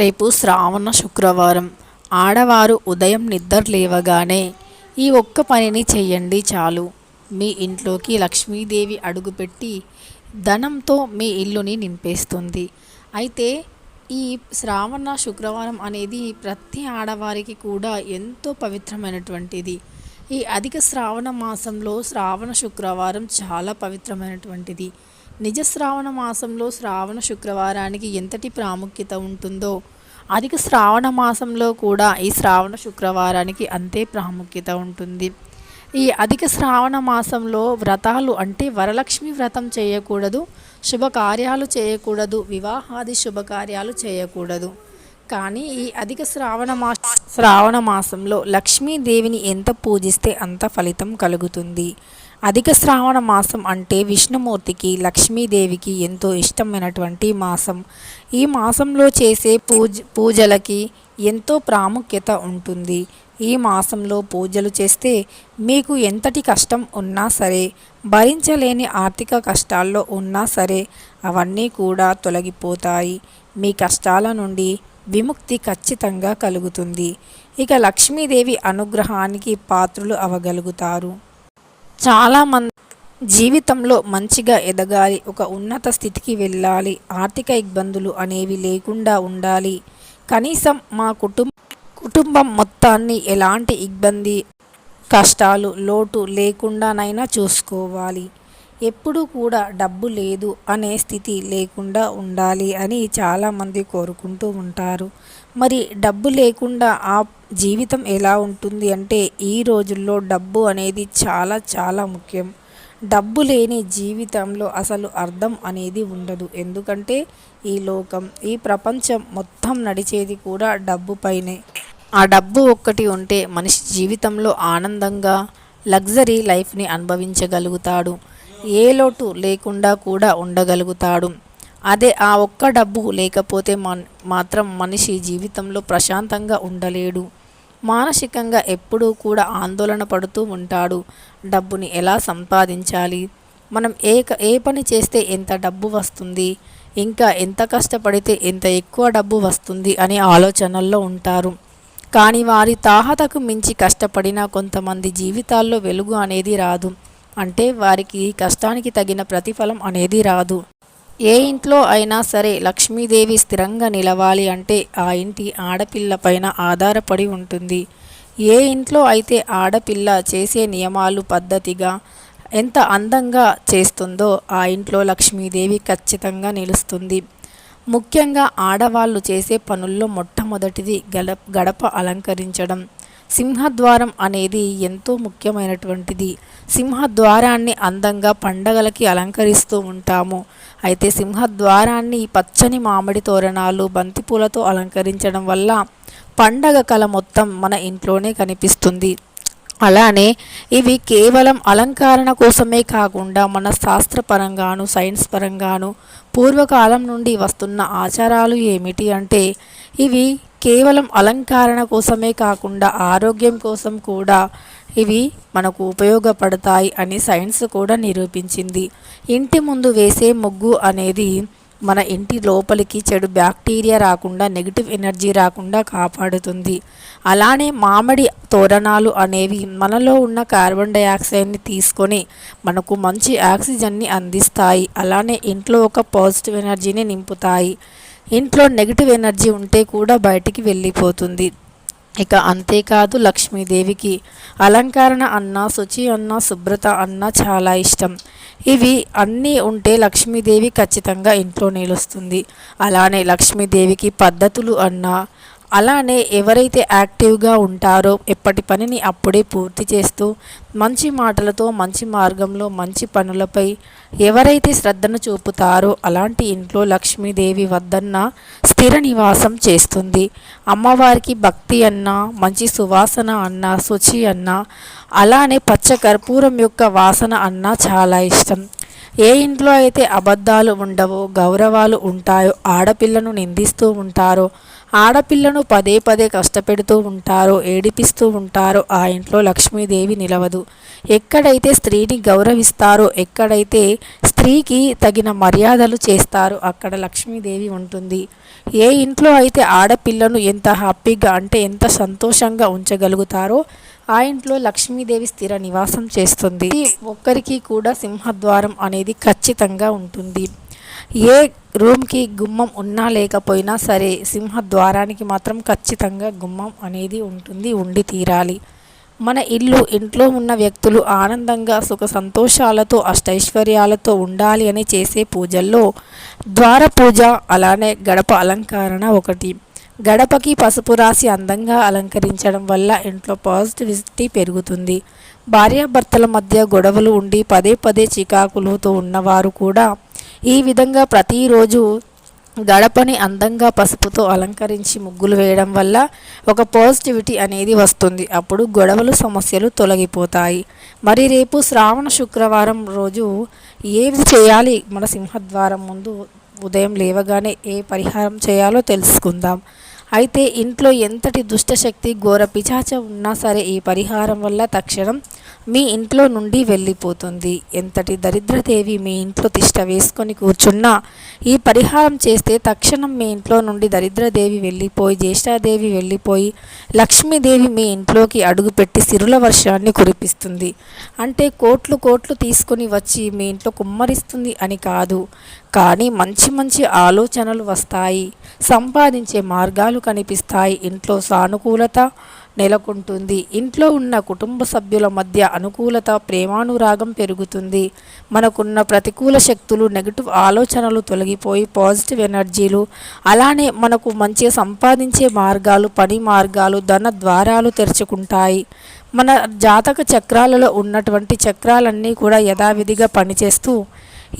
రేపు శ్రావణ శుక్రవారం. ఆడవారు ఉదయం నిద్ర లేవగానే ఈ ఒక్క పనిని చేయండి చాలు. మీ ఇంట్లోకి లక్ష్మీదేవి అడుగుపెట్టి ధనంతో మీ ఇల్లుని నింపేస్తుంది. అయితే ఈ శ్రావణ శుక్రవారం అనేది ప్రతి ఆడవారికి కూడా ఎంతో పవిత్రమైనటువంటిది. ఈ అధిక శ్రావణ మాసంలో శ్రావణ శుక్రవారం చాలా పవిత్రమైనటువంటిది. నిజ శ్రావణ మాసంలో శ్రావణ శుక్రవారానికి ఎంతటి ప్రాముఖ్యత ఉంటుందో అధిక శ్రావణ మాసంలో కూడా ఈ శ్రావణ శుక్రవారానికి అంతే ప్రాముఖ్యత ఉంటుంది. ఈ అధిక శ్రావణ మాసంలో వ్రతాలు అంటే వరలక్ష్మి వ్రతం చేయకూడదు శుభకార్యాలు చేయకూడదు వివాహాది శుభకార్యాలు చేయకూడదు. కానీ ఈ అధిక శ్రావణ మాస శ్రావణ మాసంలో లక్ష్మీదేవిని ఎంత పూజిస్తే అంత ఫలితం కలుగుతుంది. అధిక శ్రావణ మాసం అంటే విష్ణుమూర్తికి లక్ష్మీదేవికి ఎంతో ఇష్టమైనటువంటి మాసం. ఈ మాసంలో చేసే పూజ పూజలకి ఎంతో ప్రాముఖ్యత ఉంటుంది. ఈ మాసంలో పూజలు చేస్తే మీకు ఎంతటి కష్టం ఉన్నా సరే భరించలేని ఆర్థిక కష్టాల్లో ఉన్నా సరే అవన్నీ కూడా తొలగిపోతాయి. మీ కష్టాల నుండి విముక్తి ఖచ్చితంగా కలుగుతుంది. ఇక లక్ష్మీదేవి అనుగ్రహానికి పాత్రులు అవగలుగుతారు. చాలామంది జీవితంలో మంచిగా ఎదగాలి ఒక ఉన్నత స్థితికి వెళ్ళాలి ఆర్థిక ఇబ్బందులు అనేవి లేకుండా ఉండాలి. కనీసం మా కుటుంబ కుటుంబం మొత్తాన్ని ఎలాంటి ఇబ్బంది కష్టాలు లోటు లేకుండానైనా చూసుకోవాలి. ఎప్పుడూ కూడా డబ్బు లేదు అనే స్థితి లేకుండా ఉండాలి అని చాలామంది కోరుకుంటూ ఉంటారు. మరి డబ్బు లేకుండా ఆ జీవితం ఎలా ఉంటుంది అంటే ఈ రోజుల్లో డబ్బు అనేది చాలా చాలా ముఖ్యం. డబ్బు లేని జీవితంలో అసలు అర్థం అనేది ఉండదు. ఎందుకంటే ఈ లోకం ఈ ప్రపంచం మొత్తం నడిచేది కూడా డబ్బు పైనే. ఆ డబ్బు ఒక్కటి ఉంటే మనిషి జీవితంలో ఆనందంగా లగ్జరీ లైఫ్ని అనుభవించగలుగుతాడు. ఏ లోటు లేకుండా కూడా ఉండగలుగుతాడు. అదే ఆ ఒక్క డబ్బు లేకపోతే మాత్రం మనిషి జీవితంలో ప్రశాంతంగా ఉండలేడు. మానసికంగా ఎప్పుడూ కూడా ఆందోళన పడుతూ ఉంటాడు. డబ్బుని ఎలా సంపాదించాలి? మనం ఏ ఏ పని చేస్తే ఎంత డబ్బు వస్తుంది? ఇంకా ఎంత కష్టపడితే ఎంత ఎక్కువ డబ్బు వస్తుంది అనే ఆలోచనల్లో ఉంటారు. కానీ వారి తాహతకు మించి కష్టపడిన కొంతమంది జీవితాల్లో వెలుగు అనేది రాదు. అంటే వారికి కష్టానికి తగిన ప్రతిఫలం అనేది రాదు. ఏ ఇంట్లో అయినా సరే లక్ష్మీదేవి స్థిరంగా నిలవాలి అంటే ఆ ఇంటి ఆడపిల్ల పైన ఆధారపడి ఉంటుంది. ఏ ఇంట్లో అయితే ఆడపిల్ల చేసే నియమాలు పద్ధతిగా ఎంత అందంగా చేస్తుందో ఆ ఇంట్లో లక్ష్మీదేవి ఖచ్చితంగా నిలుస్తుంది. ముఖ్యంగా ఆడవాళ్ళు చేసే పనుల్లో మొట్టమొదటిది గడ గడప అలంకరించడం. సింహద్వారం అనేది ఎంతో ముఖ్యమైనటువంటిది. సింహద్వారాన్ని అందంగా పండగలకి అలంకరిస్తూ ఉంటాము. అయితే సింహద్వారాన్ని పచ్చని మామిడి తోరణాలు బంతిపూలతో అలంకరించడం వల్ల పండగ కళ మొత్తం మన ఇంట్లోనే కనిపిస్తుంది. అలానే ఇవి కేవలం అలంకరణ కోసమే కాకుండా మన శాస్త్రపరంగాను సైన్స్ పరంగాను పూర్వకాలం నుండి వస్తున్న ఆచారాలు ఏమిటి అంటే ఇవి కేవలం అలంకరణ కోసమే కాకుండా ఆరోగ్యం కోసం కూడా ఇవి మనకు ఉపయోగపడతాయి అని సైన్స్ కూడా నిరూపించింది. ఇంటి ముందు వేసే ముగ్గు అనేది మన ఇంటి లోపలికి చెడు బ్యాక్టీరియా రాకుండా నెగిటివ్ ఎనర్జీ రాకుండా కాపాడుతుంది. అలానే మామిడి తోరణాలు అనేవి మనలో ఉన్న కార్బన్ డైఆక్సైడ్ని తీసుకొని మనకు మంచి ఆక్సిజన్ని అందిస్తాయి. అలానే ఇంట్లో ఒక పాజిటివ్ ఎనర్జీని నింపుతాయి. ఇంట్లో నెగిటివ్ ఎనర్జీ ఉంటే కూడా బయటికి వెళ్ళిపోతుంది. ఇక అంతేకాదు లక్ష్మీదేవికి అలంకరణ అన్న శుచి అన్న శుభ్రత అన్న చాలా ఇష్టం. ఇవి అన్నీ ఉంటే లక్ష్మీదేవి ఖచ్చితంగా ఇంట్లో నిలుస్తుంది. అలానే లక్ష్మీదేవికి పద్ధతులు అన్న అలానే ఎవరైతే యాక్టివ్గా ఉంటారో ఎప్పటి పనిని అప్పుడే పూర్తి చేస్తూ మంచి మాటలతో మంచి మార్గంలో మంచి పనులపై ఎవరైతే శ్రద్ధను చూపుతారో అలాంటి ఇంట్లో లక్ష్మీదేవి వద్దన్న స్థిర నివాసం చేస్తుంది. అమ్మవారికి భక్తి అన్న మంచి సువాసన అన్న శుచి అన్న అలానే పచ్చ కర్పూరం యొక్క వాసన అన్న చాలా ఇష్టం. ఏ ఇంట్లో అయితే అబద్ధాలు ఉండవో గౌరవాలు ఉంటాయో ఆడపిల్లను నిందిస్తూ ఉంటారో ఆడపిల్లను పదే పదే కష్టపెడుతూ ఉంటారో ఏడిపిస్తూ ఉంటారో. ఆ ఇంట్లో లక్ష్మీదేవి నిలవదు. ఎక్కడైతే స్త్రీని గౌరవిస్తారో ఎక్కడైతే స్త్రీకి తగిన మర్యాదలు చేస్తారో అక్కడ లక్ష్మీదేవి ఉంటుంది. ఏ ఇంట్లో అయితే ఆడపిల్లను ఎంత హ్యాపీగా అంటే ఎంత సంతోషంగా ఉంచగలుగుతారో ఆ ఇంట్లో లక్ష్మీదేవి స్థిర నివాసం చేస్తుంది. ఒక్కరికి కూడా సింహద్వారం అనేది ఖచ్చితంగా ఉంటుంది. ఏ రూమ్కి గుమ్మం ఉన్నా లేకపోయినా సరే సింహద్వారానికి మాత్రం ఖచ్చితంగా గుమ్మం అనేది ఉంటుంది ఉండి తీరాలి. మన ఇల్లు ఇంట్లో ఉన్న వ్యక్తులు ఆనందంగా సుఖ సంతోషాలతో అష్టైశ్వర్యాలతో ఉండాలి అని చేసే పూజల్లో ద్వార పూజ అలానే గడప అలంకరణ ఒకటి. గడపకి పసుపు రాసి అందంగా అలంకరించడం వల్ల ఇంట్లో పాజిటివిటీ పెరుగుతుంది. భార్యాభర్తల మధ్య గొడవలు ఉండి పదే పదే చికాకులతో ఉన్నవారు కూడా ఈ విధంగా ప్రతిరోజు గడపని అందంగా పసుపుతో అలంకరించి ముగ్గులు వేయడం వల్ల ఒక పాజిటివిటీ అనేది వస్తుంది. అప్పుడు గొడవలు సమస్యలు తొలగిపోతాయి. మరి రేపు శ్రావణ శుక్రవారం రోజు ఏది చేయాలి? మన సింహద్వారం ముందు ఉదయం లేవగానే ఏ పరిహారం చేయాలో తెలుసుకుందాం. అయితే ఇంట్లో ఎంతటి దుష్టశక్తి ఘోర పిచాచ ఉన్నా సరే ఈ పరిహారం వల్ల తక్షణం మీ ఇంట్లో నుండి వెళ్ళిపోతుంది. ఎంతటి దరిద్రదేవి మీ ఇంట్లో తిష్ట వేసుకొని కూర్చున్నా ఈ పరిహారం చేస్తే తక్షణం మీ ఇంట్లో నుండి దరిద్రదేవి వెళ్ళిపోయి జ్యేష్ఠాదేవి వెళ్ళిపోయి లక్ష్మీదేవి మీ ఇంట్లోకి అడుగుపెట్టి సిరుల వర్షాన్ని కురిపిస్తుంది. అంటే కోట్లు కోట్లు తీసుకొని వచ్చి మీ ఇంట్లో కుమ్మరిస్తుంది అని కాదు. కానీ మంచి మంచి ఆలోచనలు వస్తాయి. సంపాదించే మార్గాలు కనిపిస్తాయి. ఇంట్లో సానుకూలత నెలకొంటుంది. ఇంట్లో ఉన్న కుటుంబ సభ్యుల మధ్య అనుకూలత ప్రేమానురాగం పెరుగుతుంది. మనకున్న ప్రతికూల శక్తులు నెగిటివ్ ఆలోచనలు తొలగిపోయి పాజిటివ్ ఎనర్జీలు అలానే మనకు మంచిగా సంపాదించే మార్గాలు పని మార్గాలు ధన ద్వారాలు తెరుచుకుంటాయి. మన జాతక చక్రాలలో ఉన్నటువంటి చక్రాలన్నీ కూడా యథావిధిగా పనిచేస్తూ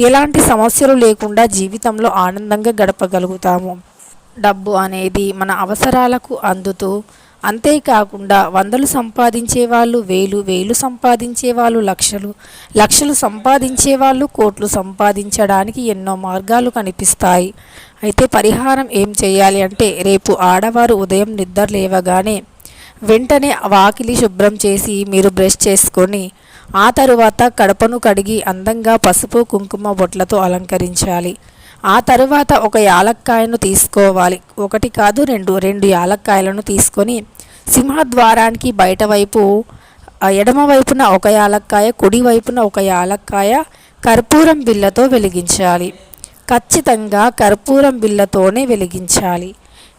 ఎలాంటి సమస్యలు లేకుండా జీవితంలో ఆనందంగా గడపగలుగుతాము. డబ్బు అనేది మన అవసరాలకు అందుతూ అంతేకాకుండా వందలు సంపాదించే వాళ్ళు వేలు వేలు సంపాదించే వాళ్ళు లక్షలు లక్షలు సంపాదించే వాళ్ళు కోట్లు సంపాదించడానికి ఎన్నో మార్గాలు కనిపిస్తాయి. అయితే పరిహారం ఏం చేయాలి అంటే రేపు ఆడవారు ఉదయం నిద్ర లేవగానే వెంటనే వాకిలి శుభ్రం చేసి మీరు బ్రష్ చేసుకొని ఆ తరువాత కడపను కడిగి అందంగా పసుపు కుంకుమ బొట్లతో అలంకరించాలి. ఆ తరువాత ఒక యాలక్కాయను తీసుకోవాలి. ఒకటి కాదు రెండు రెండు యాలక్కాయలను తీసుకొని సింహద్వారానికి బయట వైపు ఎడమ వైపున ఒక యాలక్కాయ కుడి వైపున ఒక యాలక్కాయ కర్పూరం బిల్లతో వెలిగించాలి. ఖచ్చితంగా కర్పూరం బిల్లతోనే వెలిగించాలి.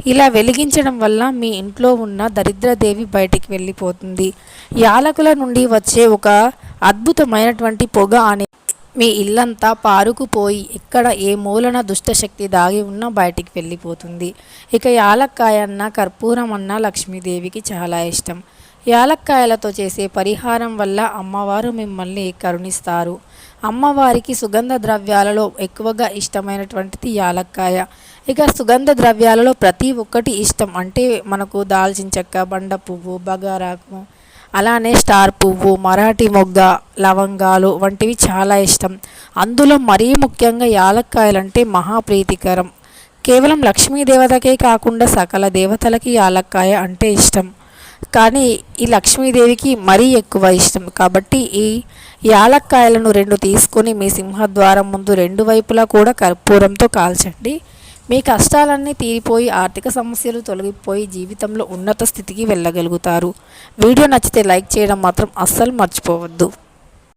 ఇలా వెలిగించడం వల్ల మీ ఇంట్లో ఉన్న దరిద్రదేవి బయటికి వెళ్ళిపోతుంది. యాలకుల నుండి వచ్చే ఒక అద్భుతమైనటువంటి పొగ అనే మీ ఇల్లంతా పారుకుపోయి ఎక్కడ ఏ మూలన దుష్టశక్తి దాగి ఉన్నా బయటికి వెళ్ళిపోతుంది. ఇక యాలక్కాయ అన్న కర్పూరం అన్న లక్ష్మీదేవికి చాలా ఇష్టం. యాలక్కాయలతో చేసే పరిహారం వల్ల అమ్మవారు మిమ్మల్ని కరుణిస్తారు. అమ్మవారికి సుగంధ ద్రవ్యాలలో ఎక్కువగా ఇష్టమైనటువంటిది యాలక్కాయ. ఇక సుగంధ ద్రవ్యాలలో ప్రతి ఒక్కటి ఇష్టం అంటే మనకు దాల్చిన చెక్క బండ పువ్వు బగారాకు అలానే స్టార్ పువ్వు మరాఠీ మొగ్గ లవంగాలు వంటివి చాలా ఇష్టం. అందులో మరీ ముఖ్యంగా యాలక్కాయలంటే మహాప్రీతికరం. కేవలం లక్ష్మీ దేవతకే కాకుండా సకల దేవతలకి యాలక్కాయ అంటే ఇష్టం. కానీ ఈ లక్ష్మీదేవికి మరీ ఎక్కువ ఇష్టం. కాబట్టి ఈ యాలక్కాయలను రెండు తీసుకొని మీ సింహద్వారం ముందు రెండు వైపులా కూడా కర్పూరంతో కాల్చండి. మీ కష్టాలన్నీ తీరిపోయి ఆర్థిక సమస్యలు తొలగిపోయి జీవితంలో ఉన్నత స్థితికి వెళ్ళగలుగుతారు. వీడియో నచ్చితే లైక్ చేయడం మాత్రం అస్సలు మర్చిపోవద్దు.